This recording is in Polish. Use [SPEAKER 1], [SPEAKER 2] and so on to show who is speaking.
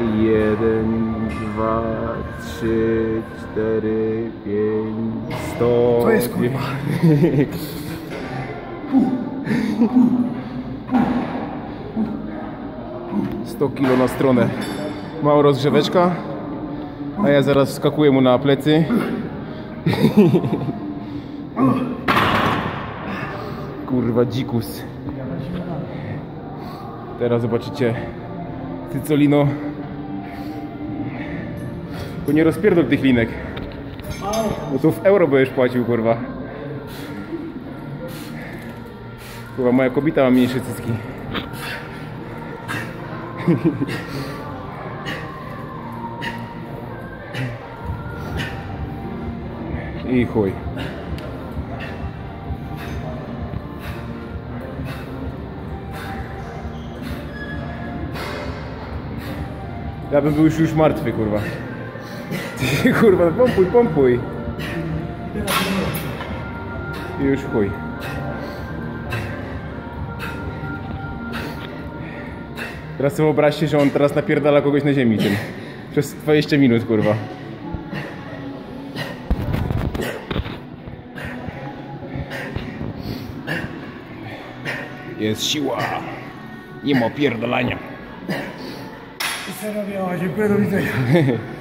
[SPEAKER 1] Jeden, dwa, trzy, cztery, pięć, sto.
[SPEAKER 2] To jest kurwa.
[SPEAKER 1] 100 kilo na stronę. Mała rozgrzeweczka, a ja zaraz skakuję mu na plecy. Kurwa dzikus. Teraz zobaczycie Cycolino. Bo nie rozpierdol tych linek. No to w euro będziesz płacił, kurwa. Kurwa, moja kobieta ma mniejsze cycki. I chuj. Ja bym był już, już martwy, kurwa. Ty, kurwa, pompuj, pompuj. I już chuj. Teraz sobie wyobraźcie, że on teraz napierdala kogoś na ziemi tym. Przez 20 minut, kurwa. Jest siła. Nie ma pierdolania.
[SPEAKER 2] Dziękuję, do widzenia.